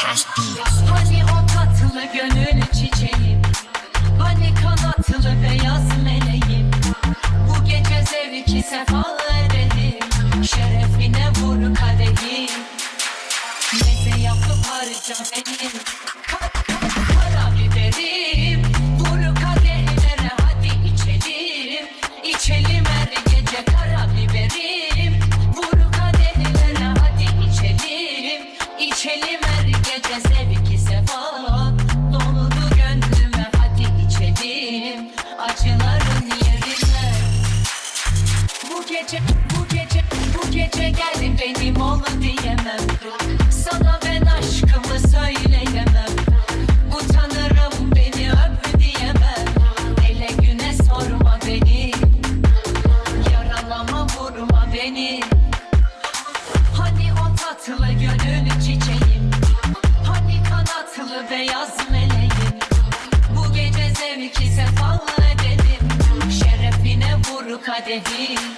Cash beats. Hani o çiçeğim? Hani kanatlı beyaz meleğim? Bu gece zevki sefa edelim Şerefine vur kadehi Meze yapıp harca gece, bu gece, bu gece gel benim ol diyemem. Sana ben aşkımı söyleyemem. Utanırım beni öp diyemem. Ele güne sorma beni. Yaralama vurma beni. Hani o tatlı gönül çiçeğim? Hani kanatlı beyaz meleğim? Bu gece zevki sefa edelim. Şerefine vur kadehi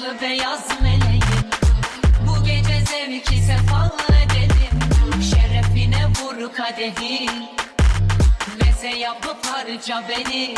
kanatlı beyaz meleğim. Bu gece zevki sefa edelim. Şerefine vur kadehi Meze yapıp harca beni